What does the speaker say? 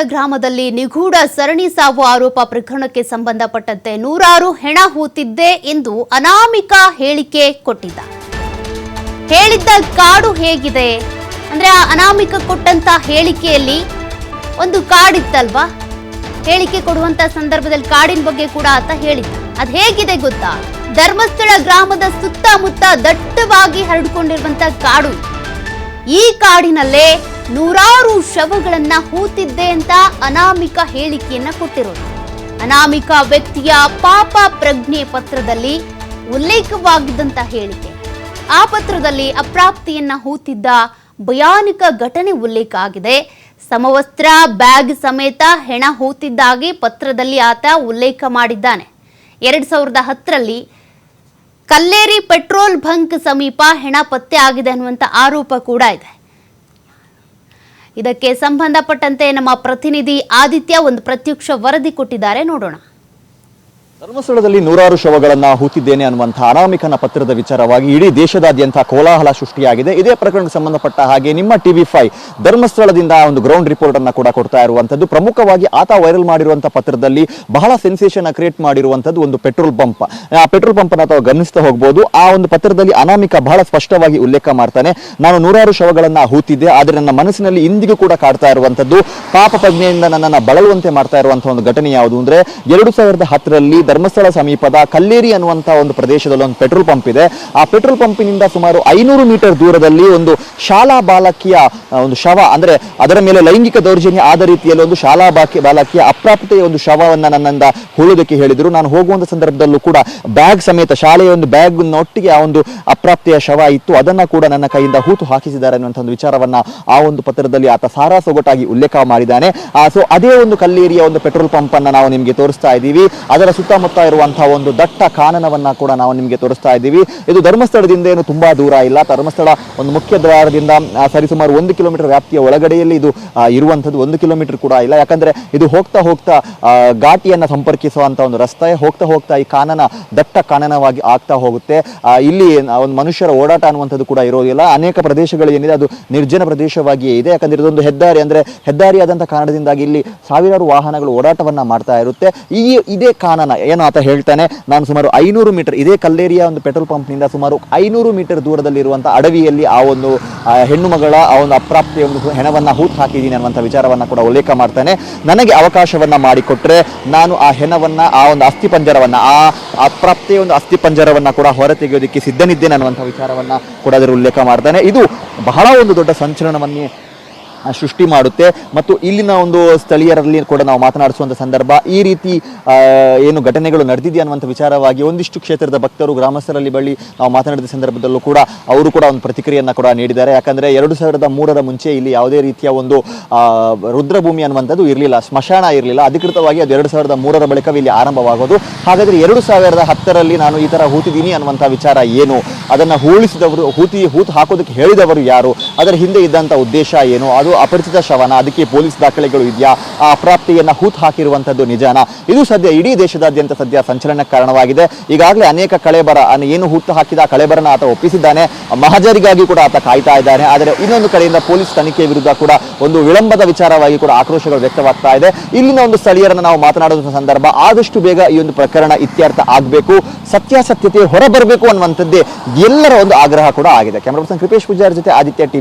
ಗ್ರಾಮದಲ್ಲಿ ನಿಗೂಢ ಸರಣಿ ಸಾವು ಆರೋಪ ಪ್ರಕರಣಕ್ಕೆ ಸಂಬಂಧಪಟ್ಟಂತೆ ನೂರಾರು ಹೆಣ ಹೂತಿದ್ದೆ ಎಂದು ಅನಾಮಿಕ ಹೇಳಿಕೆ ಕೊಟ್ಟಿದ್ದ. ಹೇಳಿದ್ದ ಕಾಡು ಹೇಗಿದೆ? ಅಂದ್ರೆ ಆ ಅನಾಮಿಕ ಕೊಟ್ಟಂತ ಹೇಳಿಕೆಯಲ್ಲಿ ಒಂದು ಕಾಡಿತ್ತಲ್ವಾ? ಹೇಳಿಕೆ ಕೊಡುವಂತ ಸಂದರ್ಭದಲ್ಲಿ ಕಾಡಿನ ಬಗ್ಗೆ ಕೂಡ ಆತ ಹೇಳಿದ್ದ. ಅದ್ ಹೇಗಿದೆ ಗೊತ್ತಾ? ಧರ್ಮಸ್ಥಳ ಗ್ರಾಮದ ಸುತ್ತಮುತ್ತ ದಟ್ಟವಾಗಿ ಹರಡಿಕೊಂಡಿರುವಂತ ಕಾಡು ಈ ಕಾಡಿನಲ್ಲೇ ನೂರಾರು ಶವಗಳನ್ನ ಹೂತಿದ್ದೆ ಅಂತ ಅನಾಮಿಕ ಹೇಳಿಕೆಯನ್ನ ಕೊಟ್ಟಿರೋದು. ಅನಾಮಿಕ ವ್ಯಕ್ತಿಯ ಪಾಪ ಪ್ರಜ್ಞೆ ಪತ್ರದಲ್ಲಿ ಉಲ್ಲೇಖವಾಗಿದ್ದಂತ ಹೇಳಿಕೆ. ಆ ಪತ್ರದಲ್ಲಿ ಅಪ್ರಾಪ್ತಿಯನ್ನ ಹೂತಿದ್ದ ಭಯಾನಕ ಘಟನೆ ಉಲ್ಲೇಖ ಆಗಿದೆ. ಸಮವಸ್ತ್ರ, ಬ್ಯಾಗ್ ಸಮೇತ ಹೆಣ ಹೂತಿದ್ದಾಗಿ ಪತ್ರದಲ್ಲಿ ಆತ ಉಲ್ಲೇಖ ಮಾಡಿದ್ದಾನೆ. ಎರಡ್ ಸಾವಿರದ ಹತ್ತರಲ್ಲಿ ಕಲ್ಲೇರಿ ಪೆಟ್ರೋಲ್ ಬಂಕ್ ಸಮೀಪ ಹೆಣ ಪತ್ತೆ ಆಗಿದೆ ಅನ್ನುವಂಥ ಆರೋಪ ಕೂಡ ಇದೆ. ಇದಕ್ಕೆ ಸಂಬಂಧಪಟ್ಟಂತೆ ನಮ್ಮ ಪ್ರತಿನಿಧಿ ಆದಿತ್ಯ ಒಂದು ಪ್ರತ್ಯಕ್ಷ ವರದಿ ಕೊಟ್ಟಿದ್ದಾರೆ. ನೋಡೋಣ. ಧರ್ಮಸ್ಥಳದಲ್ಲಿ ನೂರಾರು ಶವಗಳನ್ನು ಹೂತಿದ್ದೇನೆ ಅನ್ನುವಂಥ ಅನಾಮಿಕನ ಪತ್ರದ ವಿಚಾರವಾಗಿ ಇಡೀ ದೇಶದಾದ್ಯಂತ ಕೋಲಾಹಲ ಸೃಷ್ಟಿಯಾಗಿದೆ. ಇದೇ ಪ್ರಕರಣಕ್ಕೆ ಸಂಬಂಧಪಟ್ಟ ಹಾಗೆ ನಿಮ್ಮ ಟಿವಿ ಫೈವ್ ಧರ್ಮಸ್ಥಳದಿಂದ ಒಂದು ಗ್ರೌಂಡ್ ರಿಪೋರ್ಟ್ ಅನ್ನು ಕೂಡ ಕೊಡ್ತಾ ಇರುವಂತದ್ದು ಪ್ರಮುಖವಾಗಿ ಆತ ವೈರಲ್ ಮಾಡಿರುವಂಥ ಪತ್ರದಲ್ಲಿ ಬಹಳ ಸೆನ್ಸೇಷನ್ ಕ್ರಿಯೇಟ್ ಮಾಡಿರುವಂತದ್ದು ಒಂದು ಪೆಟ್ರೋಲ್ ಪಂಪ್ ಆ ಪೆಟ್ರೋಲ್ ಪಂಪ್ ಅನ್ನ ಗಮನಿಸ್ತಾ ಹೋಗಬಹುದು ಆ ಒಂದು ಪತ್ರದಲ್ಲಿ ಅನಾಮಿಕ ಬಹಳ ಸ್ಪಷ್ಟವಾಗಿ ಉಲ್ಲೇಖ ಮಾಡ್ತಾನೆ. ನಾನು ನೂರಾರು ಶವಗಳನ್ನು ಹೂತಿದ್ದೆ, ಆದರೆ ನನ್ನ ಮನಸ್ಸಿನಲ್ಲಿ ಇಂದಿಗೂ ಕೂಡ ಕಾಡ್ತಾ ಇರುವಂತದ್ದು ಪಾಪ ಪ್ರಜ್ಞೆಯಿಂದ ನನ್ನನ್ನು ಬಳಲುವಂತೆ ಮಾಡ್ತಾ ಇರುವಂತಹ ಒಂದು ಘಟನೆ ಯಾವುದು ಅಂದ್ರೆ, ಎರಡು ಸಾವಿರದ ಹತ್ತರಲ್ಲಿ ಧರ್ಮಸ್ಥಳ ಸಮೀಪದ ಕಲ್ಲೇರಿ ಅನ್ನುವಂಥ ಒಂದು ಪ್ರದೇಶದಲ್ಲಿ ಒಂದು ಪೆಟ್ರೋಲ್ ಪಂಪ್ ಇದೆ. ಆ ಪೆಟ್ರೋಲ್ ಪಂಪಿನಿಂದ ಸುಮಾರು ಐನೂರು ಮೀಟರ್ ದೂರದಲ್ಲಿ ಒಂದು ಶಾಲಾ ಬಾಲಕಿಯ ಒಂದು ಶವ, ಅಂದ್ರೆ ಅದರ ಮೇಲೆ ಲೈಂಗಿಕ ದೌರ್ಜನ್ಯ ಆದ ರೀತಿಯಲ್ಲಿ ಒಂದು ಶಾಲಾ ಬಾಕಿ, ಬಾಲಕಿಯ ಅಪ್ರಾಪ್ತೆಯ ಒಂದು ಶವವನ್ನು ನನ್ನಿಂದ ಹೂಳೋದಕ್ಕೆ ಹೇಳಿದರು. ನಾನು ಹೋಗುವಂತ ಸಂದರ್ಭದಲ್ಲೂ ಕೂಡ ಬ್ಯಾಗ್ ಸಮೇತ, ಶಾಲೆಯ ಒಂದು ಬ್ಯಾಗ್ ಒಟ್ಟಿಗೆ ಆ ಒಂದು ಅಪ್ರಾಪ್ತಿಯ ಶವ ಇತ್ತು. ಅದನ್ನ ಕೂಡ ನನ್ನ ಕೈಯಿಂದ ಹೂತು ಹಾಕಿಸಿದ್ದಾರೆ ಅನ್ನುವಂಥ ಒಂದು ವಿಚಾರವನ್ನ ಆ ಒಂದು ಪತ್ರದಲ್ಲಿ ಆತ ಸಾರಾ ಸೊಗಟಾಗಿ ಉಲ್ಲೇಖ ಮಾಡಿದ್ದಾನೆ. ಸೊ ಅದೇ ಒಂದು ಕಲ್ಲೇರಿಯ ಒಂದು ಪೆಟ್ರೋಲ್ ಪಂಪ್ ಅನ್ನ ನಾವು ನಿಮಗೆ ತೋರಿಸ್ತಾ ಇದ್ದೀವಿ. ಅದರ ಸುತ್ತಮುತ್ತ ಇರುವಂತಹ ಒಂದು ದಟ್ಟ ಕಾನನವನ್ನ ಕೂಡ ನಾವು ನಿಮಗೆ ತೋರಿಸ್ತಾ ಇದ್ದೀವಿ. ಇದು ಧರ್ಮಸ್ಥಳದಿಂದ ಏನು ತುಂಬಾ ದೂರ ಇಲ್ಲ. ಧರ್ಮಸ್ಥಳ ಒಂದು ಮುಖ್ಯ ದ್ವಾರದಿಂದ ಸರಿಸುಮಾರು ಒಂದು ಕಿಲೋಮೀಟರ್ ವ್ಯಾಪ್ತಿಯ ಒಳಗಡೆಯಲ್ಲಿ ಇದು ಇರುವಂತದ್ದು ಒಂದು ಕಿಲೋಮೀಟರ್ ಕೂಡ ಇಲ್ಲ. ಯಾಕಂದ್ರೆ ಇದು ಹೋಗ್ತಾ ಹೋಗ್ತಾ ಘಾಟಿಯನ್ನು ಸಂಪರ್ಕಿಸುವಂತ ಒಂದು ರಸ್ತೆ, ಹೋಗ್ತಾ ಹೋಗ್ತಾ ಈ ಕಾನನ ದಟ್ಟ ಕಾನನವಾಗಿ ಆಗ್ತಾ ಹೋಗುತ್ತೆ. ಇಲ್ಲಿ ಒಂದು ಮನುಷ್ಯರ ಓಡಾಟ ಅನ್ನುವಂಥದ್ದು ಕೂಡ ಇರೋದಿಲ್ಲ. ಅನೇಕ ಪ್ರದೇಶಗಳು ಏನಿದೆ, ಅದು ನಿರ್ಜನ ಪ್ರದೇಶವಾಗಿಯೇ ಇದೆ. ಯಾಕಂದ್ರೆ ಇದೊಂದು ಹೆದ್ದಾರಿ ಅಂದ್ರೆ ಹೆದ್ದಾರಿ ಆದಂಥ ಕಾರಣದಿಂದಾಗಿ ಇಲ್ಲಿ ಸಾವಿರಾರು ವಾಹನಗಳು ಓಡಾಟವನ್ನ ಮಾಡ್ತಾ ಇರುತ್ತೆ. ಈ, ಇದೇ ಕಾನನ ಏನು ಆತ ಹೇಳ್ತಾನೆ, ನಾನು ಸುಮಾರು ಐನೂರು ಮೀಟರ್, ಇದೇ ಕಲ್ಲೇರಿಯ ಒಂದು ಪೆಟ್ರೋಲ್ ಪಂಪ್ನಿಂದ ಸುಮಾರು ಐನೂರು ಮೀಟರ್ ದೂರದಲ್ಲಿರುವಂಥ ಅಡವಿಯಲ್ಲಿ ಆ ಒಂದು ಹೆಣ್ಣು ಮಗಳ ಆ ಒಂದು ಅಪ್ರಾಪ್ತಿಯ ಒಂದು ಹೆಣವನ್ನ ಹೂತು ಹಾಕಿದ್ದೀನಿ ಅನ್ನುವಂಥ ವಿಚಾರವನ್ನ ಕೂಡ ಉಲ್ಲೇಖ ಮಾಡ್ತಾನೆ. ನನಗೆ ಅವಕಾಶವನ್ನ ಮಾಡಿಕೊಟ್ರೆ ನಾನು ಆ ಹೆಣವನ್ನ, ಆ ಒಂದು ಅಸ್ಥಿಪಂಜರವನ್ನ ಆ ಅಪ್ರಾಪ್ತಿಯ ಒಂದು ಅಸ್ಥಿಪಂಜರವನ್ನ ಕೂಡ ಹೊರತೆಗೆಯೋದಕ್ಕೆ ಸಿದ್ಧನಿದ್ದೇನೆ ಅನ್ನುವಂಥ ವಿಚಾರವನ್ನ ಕೂಡ ಅದರ ಉಲ್ಲೇಖ ಮಾಡ್ತಾನೆ. ಇದು ಬಹಳ ಒಂದು ದೊಡ್ಡ ಸಂಚಲನವನ್ನೇ ಸೃಷ್ಟಿ ಮಾಡುತ್ತೆ. ಮತ್ತು ಇಲ್ಲಿನ ಒಂದು ಸ್ಥಳೀಯರಲ್ಲಿ ಕೂಡ ನಾವು ಮಾತನಾಡಿಸುವಂಥ ಸಂದರ್ಭ, ಈ ರೀತಿ ಏನು ಘಟನೆಗಳು ನಡೆದಿದೆ ಅನ್ನುವಂಥ ವಿಚಾರವಾಗಿ ಒಂದಿಷ್ಟು ಕ್ಷೇತ್ರದ ಭಕ್ತರು ಗ್ರಾಮಸ್ಥರಲ್ಲಿ ಬಳಿ ನಾವು ಮಾತನಾಡಿದ ಸಂದರ್ಭದಲ್ಲೂ ಕೂಡ ಅವರು ಕೂಡ ಒಂದು ಪ್ರತಿಕ್ರಿಯೆಯನ್ನು ಕೂಡ ನೀಡಿದ್ದಾರೆ. ಯಾಕಂದರೆ ಎರಡು ಸಾವಿರದ ಮೂರರ ಮುಂಚೆ ಇಲ್ಲಿ ಯಾವುದೇ ರೀತಿಯ ಒಂದು ರುದ್ರಭೂಮಿ ಅನ್ನುವಂಥದ್ದು ಇರಲಿಲ್ಲ, ಸ್ಮಶಾನ ಇರಲಿಲ್ಲ. ಅಧಿಕೃತವಾಗಿ ಅದು ಎರಡು ಸಾವಿರದ ಮೂರರ ಬಳಿಕವೇ ಇಲ್ಲಿ ಆರಂಭವಾಗೋದು. ಹಾಗಾದರೆ ಎರಡು ಸಾವಿರದ ಹತ್ತರಲ್ಲಿ ನಾನು ಈ ಥರ ಹೂತಿದ್ದೀನಿ ಅನ್ನುವಂಥ ವಿಚಾರ ಏನು? ಅದನ್ನು ಹೂಳಿಸಿದವರು, ಹೂತಿ, ಹೂತು ಹಾಕೋದಕ್ಕೆ ಹೇಳಿದವರು ಯಾರು? ಅದರ ಹಿಂದೆ ಇದ್ದಂಥ ಉದ್ದೇಶ ಏನು? ಅದು ಅಪರಿಚಿತ ಶವನ, ಅದಕ್ಕೆ ಪೊಲೀಸ್ ದಾಖಲೆಗಳು ಇದೆಯಾ? ಆ ಅಪ್ರಾಪ್ತಿಯನ್ನ ಹೂತ್ ಹಾಕಿರುವಂತದ್ದು ನಿಜಾನ? ಇದು ಸದ್ಯ ಇಡೀ ದೇಶದಾದ್ಯಂತ ಸದ್ಯ ಸಂಚಲನಕ್ಕೆ ಕಾರಣವಾಗಿದೆ. ಈಗಾಗಲೇ ಅನೇಕ ಕಳೆಬರ ಏನು ಹೂತು ಹಾಕಿದ ಕಳೆಬರನ ಆತ ಒಪ್ಪಿಸಿದ್ದಾನೆ. ಮಹಜರಿಗಾಗಿ ಕೂಡ ಆತ ಕಾಯ್ತಾ ಇದ್ದಾನೆ. ಆದರೆ ಇನ್ನೊಂದು ಕಡೆಯಿಂದ ಪೊಲೀಸ್ ತನಿಖೆ ವಿರುದ್ಧ ಕೂಡ ಒಂದು ವಿಳಂಬದ ವಿಚಾರವಾಗಿ ಕೂಡ ಆಕ್ರೋಶಗಳು ವ್ಯಕ್ತವಾಗ್ತಾ ಇದೆ. ಇಲ್ಲಿನ ಒಂದು ಸ್ಥಳೀಯರನ್ನ ನಾವು ಮಾತನಾಡುವ ಸಂದರ್ಭ, ಆದಷ್ಟು ಬೇಗ ಈ ಒಂದು ಪ್ರಕರಣ ಇತ್ಯರ್ಥ ಆಗಬೇಕು, ಸತ್ಯಾಸತ್ಯತೆ ಹೊರಬರಬೇಕು ಅನ್ನುವಂಥದ್ದೇ ಎಲ್ಲರ ಒಂದು ಆಗ್ರಹ ಕೂಡ ಆಗಿದೆ. ಕ್ಯಾಮರಾ ಪರ್ಸನ್ ಕೃಪೇಶ್ ಪೂಜಾರ್ ಜೊತೆ ಆದಿತ್ಯ ಟಿವಿ